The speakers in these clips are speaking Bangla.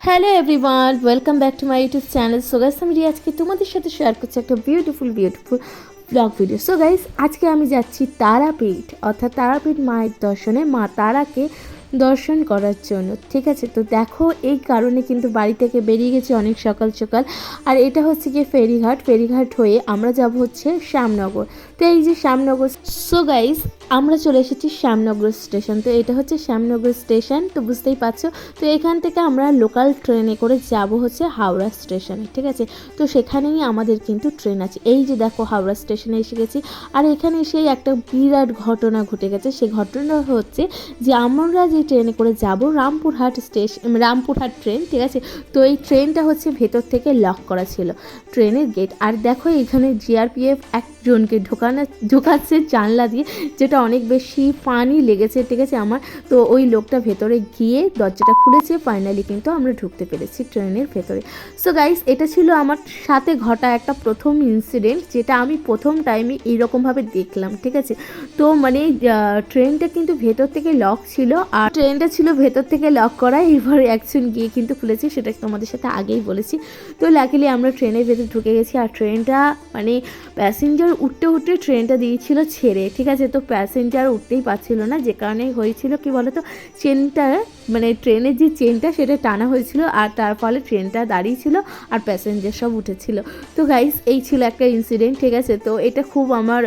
Hello everyone welcome back to my YouTube channel so guys আমি আজকে তোমাদের সাথে শেয়ার করছি একটা beautiful beautiful blog video so guys আজকে আমি যাচ্ছি তারাপীঠ, অর্থাৎ তারাপীঠ মায়ের দর্শনে মা তারাকে দর্শন করার জন্য। ঠিক আছে? তো দেখো, এই কারণে কিন্তু বাড়ি থেকে বেরিয়ে গেছি অনেক সকাল সকাল। আর এটা হচ্ছে গিয়ে ফেরিঘাট। ফেরিঘাট হয়ে আমরা যাব হচ্ছে শ্যামনগর। তো এই যে শ্যামনগর সো গাইস আমরা চলে এসেছি শ্যামনগর স্টেশন তো এটা হচ্ছে শ্যামনগর স্টেশন তো বুঝতেই পারছ? তো এখান থেকে আমরা লোকাল ট্রেনে করে যাব হচ্ছে হাওড়া স্টেশনে ঠিক আছে? তো সেখানেই আমাদের কিন্তু ট্রেন আছে। এই যে দেখো হাওড়া স্টেশনে এসে গেছি, আর এখানে এসেই একটা বিরাট ঘটনা ঘটে গেছে। সেই ঘটনা হচ্ছে যে আমরা যে ট্রেনে করে যাব, রামপুরহাট স্টেশন রামপুরহাট ট্রেন ঠিক আছে? তো এই ট্রেনটা হচ্ছে ভেতর থেকে লক করা ছিল ট্রেনের গেট আর দেখো এখানে জিআরপিএফ একজনকে ঢোকানো, ঢোকাচ্ছে জানলা দিয়ে, যেটা অনেক বেশি পানি লেগেছে, ঠিক আছে আমার? তো ওই লোকটা ভেতরে গিয়ে দরজাটা খুলেছে ফাইনালি কিন্তু আমরা ঢুকতে পেরেছি ট্রেনের ভেতরে। সো গাইস এটা ছিল আমার সাথে ঘটা একটা প্রথম ইনসিডেন্ট যেটা আমি প্রথম টাইমে এইরকমভাবে দেখলাম, ঠিক আছে? তো মানে ট্রেনটা কিন্তু ভেতর থেকে লক ছিল, আর ট্রেনটা ছিল ভেতর থেকে লক করা এবার একজন গিয়ে কিন্তু খুলেছি, সেটা তোমাদের সাথে আগেই বলেছি। তো লাকিলি আমরা ট্রেনের ভেতর ঢুকে গেছি, আর ট্রেনটা মানে প্যাসেঞ্জার উঠতে উঠতে ট্রেনটা দিয়েছিল ছেড়ে, ঠিক আছে? তো প্যাসেঞ্জার উঠতেই পারছিল না, যে কারণে হয়েছিল কি বলতো? চেনটা মানে ট্রেনের যে চেনটা সেটা টানা হয়েছিল আর তার ফলে ট্রেনটা দাঁড়িয়ে ছিল আর প্যাসেঞ্জার সব উঠেছিল। তো গাইস এই ছিল একটা ইনসিডেন্ট ঠিক আছে? তো এটা খুব আমার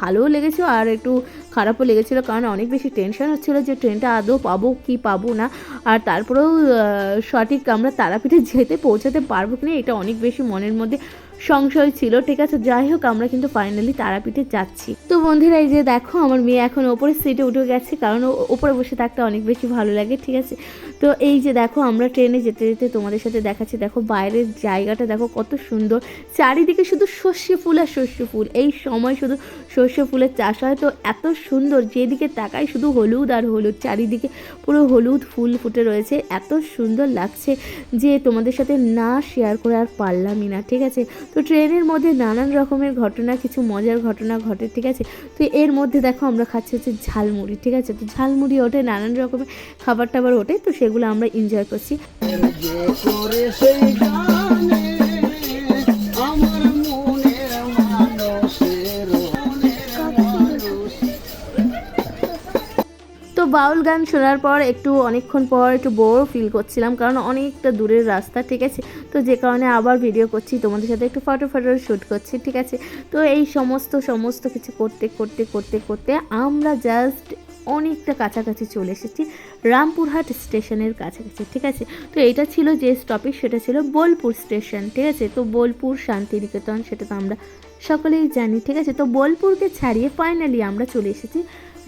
ভালোও লেগেছে আর একটু খারাপও লেগেছিলো কারণ অনেক বেশি টেনশন হচ্ছিল যে ট্রেনটা আদৌ পাবো কি পাবো না। আর তারপরেও সঠিক আমরা তারাপীঠে যেতে পৌঁছাতে পারব কি না, এটা অনেক বেশি মনের মধ্যে সংশয় ছিল, ঠিক আছে, যাই হোক, আমরা কিন্তু ফাইনালি তারাপীঠে যাচ্ছি। তো বন্ধুরা, এই যে দেখো, আমার মেয়ে এখন ওপরের সিটে উঠে গেছে, কারণ ওপরে বসে থাকতে অনেক বেশি ভালো লাগে, ঠিক আছে? তো এই যে দেখো, আমরা ট্রেনে যেতে যেতে তোমাদের সাথে দেখাচ্ছি, দেখো বাইরের জায়গাটা, দেখো কত সুন্দর। চারিদিকে শুধু সর্ষে ফুল আর সর্ষে ফুল, এই সময় শুধু সর্ষে ফুলের চাষ হয়, তো এত সুন্দর, যেদিকে তাকাই শুধু হলুদ আর হলুদ, চারিদিকে পুরো হলুদ ফুল ফুটে রয়েছে, এত সুন্দর লাগছে যে তোমাদের সাথে না শেয়ার করে আর পারলামই না, ঠিক আছে? তো ট্রেনের মধ্যে নানান রকমের ঘটনা, কিছু মজার ঘটনা ঘটে, ঠিক আছে? তো এর মধ্যে দেখো আমরা খাচ্ছি হচ্ছে ঝালমুড়ি, ঠিক আছে? তো ঝালমুড়ি ওঠে, নানান রকমের খাবার টাবার ওঠে, তো সেগুলো আমরা এনজয় করছি। বাউল গান শোনার পর একটু অনেকক্ষণ পর একটু বোর ফিল করছিলাম, কারণ অনেকটা দূরের রাস্তা, ঠিক আছে? তো যে কারণে আবার ভিডিও করছি, তোমাদের সাথে একটু ফটো ফটো শ্যুট করছি, ঠিক আছে? তো এই সমস্ত সমস্ত কিছু করতে করতে করতে করতে আমরা জাস্ট অনেকটা কাছাকাছি চলে এসেছি রামপুরহাট স্টেশনের কাছাকাছি, ঠিক আছে? তো এটা ছিল যে স্টপেজ সেটা ছিল বোলপুর স্টেশন, ঠিক আছে? তো বোলপুর শান্তিনিকেতন, সেটা তো আমরা সকলেই জানি, ঠিক আছে? তো বোলপুরকে ছাড়িয়ে ফাইনালি আমরা চলে এসেছি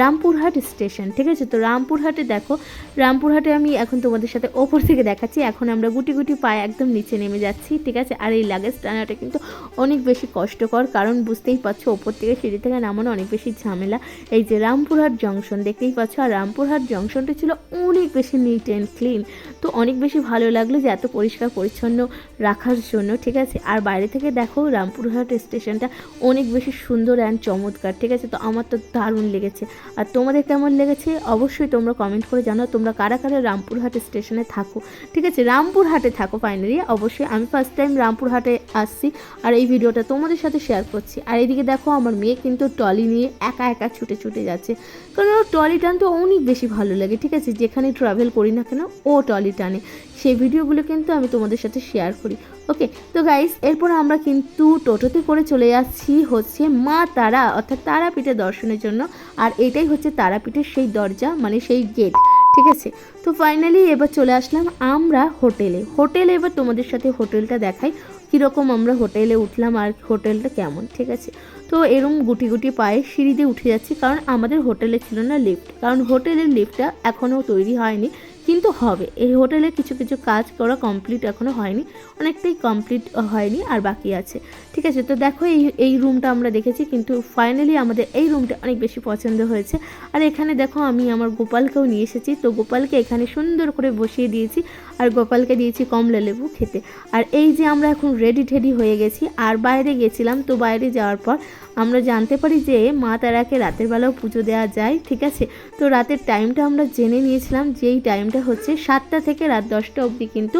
রামপুরহাট স্টেশন, ঠিক আছে? তো রামপুরহাটে দেখো, রামপুরহাটে আমি এখন তোমাদের সাথে ওপর থেকে দেখাচ্ছি। এখন আমরা গুটি গুটি পায়ে একদম নিচে নেমে যাচ্ছি, ঠিক আছে? আর এই লাগেজ টানাটা কিন্তু অনেক বেশি কষ্টকর, কারণ বুঝতেই পারছ ওপর থেকে সিঁড়ি থেকে নামানো অনেক বেশি ঝামেলা। এই যে রামপুরহাট জংশন, দেখতেই পাচ্ছ? আর রামপুরহাট জংশনটা ছিল অনেক বেশি নিট অ্যান্ড ক্লিন তো অনেক বেশি ভালো লাগল যে এত পরিষ্কার পরিচ্ছন্ন রাখার জন্য, ঠিক আছে? আর বাইরে থেকে দেখো রামপুরহাট স্টেশনটা অনেক বেশি সুন্দর অ্যান্ড চমৎকার, ঠিক আছে? তো আমার তো দারুণ লেগেছে। আর তোমাদের কেমন লেগেছে? অবশ্যই তোমরা কমেন্ট করে জানাও তোমরা কারা কারা রামপুরহাট স্টেশনে থাকো। ঠিক আছে? রামপুরহাটে থাকো ফাইনালি অবশ্যই আমি ফার্স্ট টাইম রামপুরহাটে আসছি আর এই ভিডিওটা তোমাদের সাথে শেয়ার করছি। আর এইদিকে দেখো আমার মেয়ে কিন্তু টলি নিয়ে একা একা ছুটে ছুটে যাচ্ছে। কারণ ওর টলি টানতে অনেক বেশি ভালো লাগে, ঠিক আছে? যেখানে ট্রাভেল করি না কেন, ও টলি টানে। সেই ভিডিওগুলো কিন্তু আমি তোমাদের সাথে শেয়ার করি। ওকে তো গাইস এরপর আমরা কিন্তু টোটোতে করে চলে যাচ্ছি হচ্ছে মা তারা, অর্থাৎ তারাপীঠের দর্শনের জন্য। আর এটাই হচ্ছে তারাপীঠের সেই দরজা মানে সেই গেট ঠিক আছে? তো ফাইনালি এবার চলে আসলাম আমরা হোটেলে। হোটেলে এবার তোমাদের সাথে হোটেলটা দেখাই, কীরকম আমরা হোটেলে উঠলাম আর হোটেলটা কেমন, ঠিক আছে? তো এরম গুটি গুটি পায়ে সিঁড়ি দিয়ে উঠে যাচ্ছি, কারণ আমাদের হোটেলে ছিল না লিফট কারণ হোটেলের লিফটটা এখনও তৈরি হয়নি। কিন্তু হবে। এই হোটেলে কিছু কিছু কাজ করা কমপ্লিট এখনও হয়নি। অনেকটাই কমপ্লিট হয়নি আর বাকি আছে। ঠিক আছে, তো দেখো এই এই রুমটা আমরা দেখেছি, কিন্তু ফাইনালি আমাদের এই রুমটা অনেক বেশি পছন্দ হয়েছে। আর এখানে দেখো আমি আমার গোপালকেও নিয়ে এসেছি। তো গোপালকে এখানে সুন্দর করে বসিয়ে দিয়েছি। আর গোপালকে দিয়েছি কমলা লেবু খেতে। আর এই যে আমরা এখন রেডি টেডি হয়ে গেছি, আর বাইরে গেছিলাম, তো বাইরে যাওয়ার পর আমরা জানতে পারি যে মা তারাকে রাতের বেলাও পুজো দেওয়া যায়, ঠিক আছে? তো রাতের টাইমটা আমরা জেনে নিয়েছিলাম যে এই টাইমটা হচ্ছে সাতটা থেকে রাত দশটা অবধি কিন্তু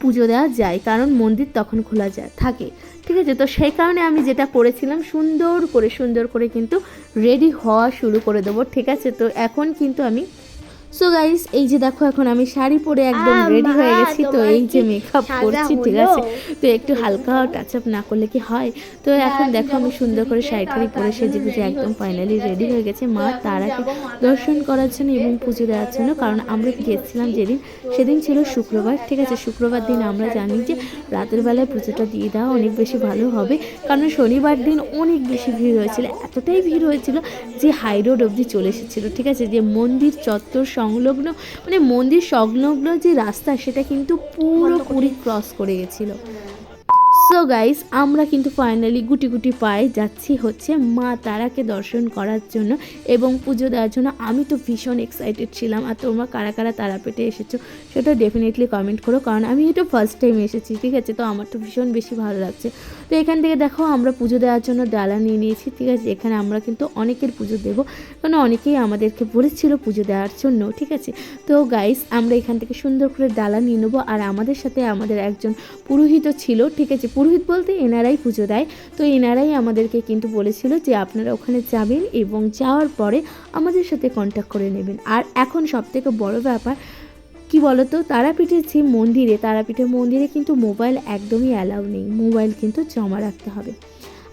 পুজো দেওয়া যায়, কারণ মন্দির তখন খোলা যায়, থাকে। ঠিক আছে? তো সেই কারণে আমি যেটা করেছিলাম, সুন্দর করে সুন্দর করে কিন্তু রেডি হওয়া শুরু করে দেবো, ঠিক আছে? তো এখন কিন্তু আমি সো গাইস এই যে দেখো এখন আমি শাড়ি পরে একদম রেডি হয়ে গেছি। তো এই যে মেকআপ করছি ঠিক আছে? তো একটু হালকা টাচ আপ না করলে কি হয়? তো এখন দেখো আমি সুন্দর করে শাড়ি টাড়ি পরে সেজে গুজে একদম ফাইনালি রেডি হয়ে গেছে। মা তারাকে দর্শন করার জন্য এবং পুজো দেওয়ার জন্য কারণ আমরা গিয়েছিলাম যেদিন? সেদিন ছিল শুক্রবার ঠিক আছে? শুক্রবার দিন আমরা জানি যে রাতের বেলায় পুজোটা দিয়ে দেওয়া অনেক বেশি ভালো হবে কারণ শনিবার দিন অনেক বেশি ভিড় হয়েছিল এতটাই ভিড় হয়েছিল যে হাই রোড অবধি চলে এসেছিল ঠিক আছে? যে মন্দির চত্বর সংলগ্ন মানে মন্দির সংলগ্ন যে রাস্তা সেটা কিন্তু পুরো পুরী ক্রস করে গেছিল। সো গাইস আমরা কিন্তু ফাইনালি গুটি গুটি পায়ে যাচ্ছি হচ্ছে মা তারাকে দর্শন করার জন্য এবং পুজো দেওয়ার জন্য। আমি তো ভীষণ এক্সাইটেড ছিলাম। আর তোমরা কারা কারা তারাপীঠে এসেছ সেটা ডেফিনেটলি কমেন্ট করো, কারণ আমি এটা ফার্স্ট টাইম এসেছি, ঠিক আছে? তো আমার তো ভীষণ বেশি ভালো লাগছে। তো এখান থেকে দেখো, আমরা পুজো দেওয়ার জন্য ডালা নিয়ে নিয়েছি, ঠিক আছে? এখানে আমরা কিন্তু অনেকের পুজো দেবো। কারণ অনেকেই আমাদেরকে বলেছিল পুজো দেওয়ার জন্য, ঠিক আছে? তো গাইস আমরা এখান থেকে সুন্দর করে ডালা নিয়ে নেব। আর আমাদের সাথে আমাদের একজন পুরোহিত ছিল, ঠিক আছে? পুরোহিত বলতে এনারাই পুজো দেয়। তো এনারাই আমাদেরকে কিন্তু বলেছিল যে আপনারা ওখানে যাবেন এবং যাওয়ার পরে আমাদের সাথে কন্ট্যাক্ট করে নেবেন। আর এখন সবথেকে বড় ব্যাপার, কি বলতো, তারাপীঠের যে মন্দিরে, তারাপীঠের মন্দিরে কিন্তু মোবাইল একদমই অ্যালাউ নেই। মোবাইল কিন্তু জমা রাখতে হবে।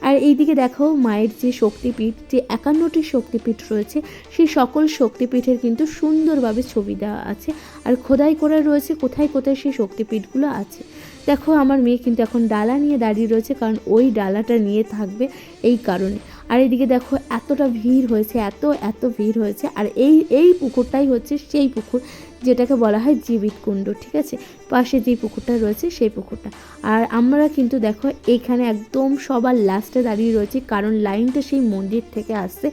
আর এইদিকে দেখো মায়ের যে শক্তিপীঠ, যে একান্নটি শক্তিপীঠ রয়েছে, সেই সকল শক্তিপীঠের কিন্তু সুন্দরভাবে ছবি দেওয়া আছে। আর খোদাই করে রয়েছে, কোথায় কোথায় সেই শক্তিপীঠগুলো আছে। দেখো, আমার মেয়ে কিন্তু এখন ডালা নিয়ে দাঁড়িয়ে রয়েছে, কারণ ওই ডালাটা নিয়ে থাকবে এই কারণে। আর এদিকে দেখো, এতটা ভিড় হয়েছে, এত এত ভিড় হয়েছে, আর এই এই পুকুরটাই হচ্ছে সেই পুকুর, যেটাকে বলা হয় জীবিত কুণ্ড, ঠিক আছে? পাশে যে পুকুরটা রয়েছে সেই পুকুরটা। আর আমরা কিন্তু দেখো, এখানে একদম সবার লাস্টে দাঁড়িয়ে রয়েছি, কারণ লাইনটা সেই মন্দির থেকে আসছে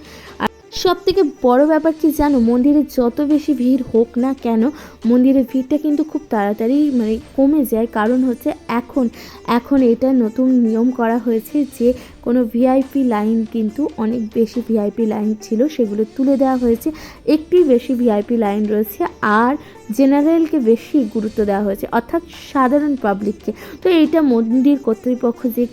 সব থেকে বড় ব্যাপার কি জানো, মন্দিরে যত বেশি ভিড় হোক না কেন, মন্দিরের ভিড়টা কিন্তু খুব তাড়াতাড়ি মানে কমে যায়। কারণ হচ্ছে এখন এখন এটা নতুন নিয়ম করা হয়েছে যে কোনো ভিআইপি লাইন কিন্তু অনেক বেশি ভিআইপি লাইন ছিল, সেগুলো তুলে দেওয়া হয়েছে। একটি বেশি ভিআইপি লাইন রয়েছে আর জেনারেলকে বেশি গুরুত্ব দেওয়া হয়েছে, অর্থাৎ সাধারণ পাবলিককে তো এইটা মন্দির কর্তৃপক্ষ যে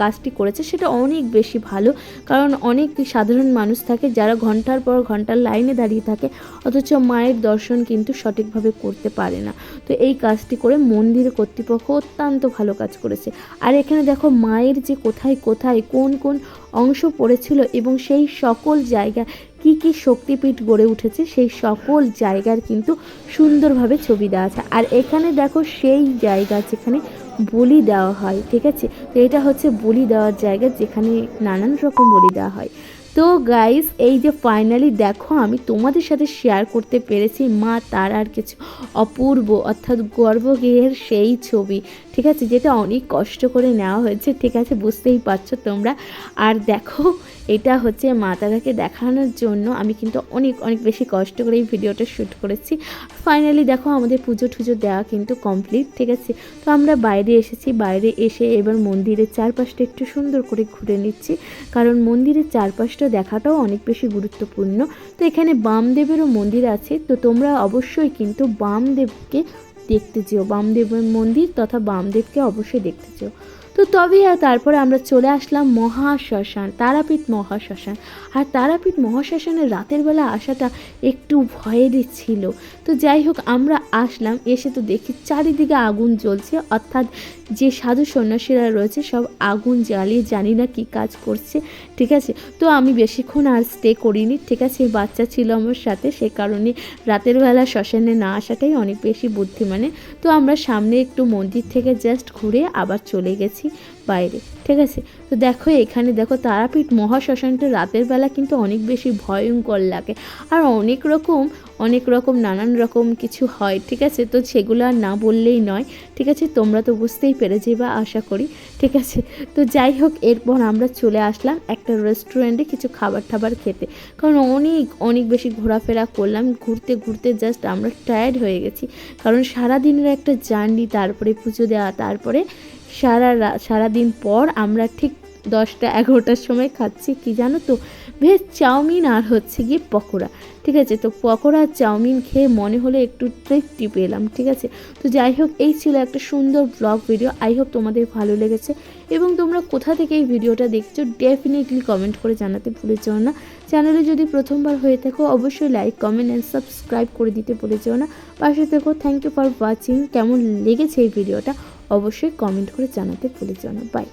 কাজটি করেছে সেটা অনেক বেশি ভালো, কারণ অনেক সাধারণ মানুষ থাকে যারা ঘণ্টার পর ঘণ্টার লাইনে দাঁড়িয়ে থাকে, অথচ মায়ের দর্শন কিন্তু সঠিকভাবে করতে পারে না। তো এই কাজটি করে মন্দির কর্তৃপক্ষ অত্যন্ত ভালো কাজ করেছে। আর এখানে দেখো মায়ের যে কোথায় কোথায় কোন কোন অংশ পড়েছিল এবং সেই সকল জায়গা কি কি শক্তিপীঠ গড়ে উঠেছে সেই সকল জায়গার কিন্তু সুন্দরভাবে ছবি দেওয়া আছে। আর এখানে দেখো সেই জায়গা যেখানে বলি দেওয়া হয়, ঠিক আছে? তো এটা হচ্ছে বলি দেওয়ার জায়গা যেখানে নানান রকম বলি দেওয়া হয়। তো গাইস এই যে ফাইনালি দেখো, আমি তোমাদের সাথে শেয়ার করতে পেরেছি মা তার আর কিছু অপূর্ব অর্থাৎ গর্ভগৃহের সেই ছবি, ঠিক আছে? যেটা অনেক কষ্ট করে নেওয়া হয়েছে, ঠিক আছে? বুঝতেই পারছ তোমরা? আর দেখো, এটা হচ্ছে মা তারাকে দেখানোর জন্য আমি কিন্তু অনেক অনেক বেশি কষ্ট করে এই ভিডিওটা শ্যুট করেছি। ফাইনালি দেখো, আমাদের পুজো টুজো দেওয়া কিন্তু কমপ্লিট ঠিক আছে? তো আমরা বাইরে এসেছি, বাইরে এসে এবার মন্দিরের চারপাশটা একটু সুন্দর করে ঘুরে নিচ্ছি। কারণ মন্দিরের চারপাশটা দেখাটাও অনেক বেশি গুরুত্বপূর্ণ। তো এখানে বামদেবেরও মন্দির আছে। তো তোমরা অবশ্যই কিন্তু বামদেবকে দেখতে যেও। বামদেবের মন্দির তথা বামদেবকে অবশ্যই দেখতে যেও। তো তবে আর তারপরে আমরা চলে আসলাম মহাশ্মশান, তারাপীঠ মহাশ্মশান। আর তারাপীঠ মহাশ্মশানে রাতের বেলা আসাটা একটু ভয়েরই ছিল। তো যাই হোক, আমরা আসলাম, এসে তো দেখি চারিদিকে আগুন জ্বলছে। অর্থাৎ যে সাধু সন্ন্যাসীরা রয়েছে, সব আগুন জ্বালিয়ে জানি না কী কাজ করছে, ঠিক আছে? তো আমি বেশিক্ষণ আর স্টে করিনি, ঠিক আছে? বাচ্চা ছিল আমার সাথে, সে কারণে রাতের বেলা শ্মশানে না আসাটাই অনেক বেশি বুদ্ধি মানে তো আমরা সামনে একটু মন্দির থেকে জাস্ট ঘুরে আবার চলে গেছি। বাইরে, ঠিক আছে? তো দেখো এখানে দেখো তারাপীঠ মহাশ্মশানটা রাতের বেলা কিন্তু অনেক বেশি ভয়ঙ্কর লাগে। আর অনেক রকম অনেক রকম, নানান রকম কিছু হয়, ঠিক আছে? তো সেগুলো আর না বললেই নয়, ঠিক আছে? তোমরা তো বুঝতেই পেরেছি বা আশা করি, ঠিক আছে? তো যাই হোক, এরপর আমরা চলে আসলাম একটা রেস্টুরেন্টে কিছু খাবার টাবার খেতে। কারণ অনেক অনেক বেশি ঘোরাফেরা করলাম, ঘুরতে ঘুরতে জাস্ট আমরা টায়ার্ড হয়ে গেছি। কারণ সারা দিনের একটা জার্নি তারপরে পুজো দেওয়া, তারপরে সারা সারাদিন পর আমরা ঠিক দশটা এগারোটার সময় খাচ্ছি, কি জানো তো? ভেজ চাউমিন আর হচ্ছে গিয়ে পকোড়া, ঠিক আছে? তো পকোড়া চাউমিন খেয়ে মনে হলে একটু তৃপ্তি পেলাম, ঠিক আছে? তো যাই হোক, এই ছিল একটা সুন্দর ব্লগ ভিডিও আই হোপ তোমাদের ভালো লেগেছে। এবং তোমরা কোথা থেকে এই ভিডিওটা দেখছ ডেফিনেটলি কমেন্ট করে জানাতে ভুলে যেও না। চ্যানেলে যদি প্রথমবার হয়ে থাকো, অবশ্যই লাইক কমেন্ট অ্যান্ড সাবস্ক্রাইব করে দিতে ভুলে যেও না। পাশে থেকো থ্যাংক ইউ ফর ওয়াচিং কেমন লেগেছে এই ভিডিওটা অবশ্যই কমেন্ট করে জানাতে ভুলে যেও না। বাই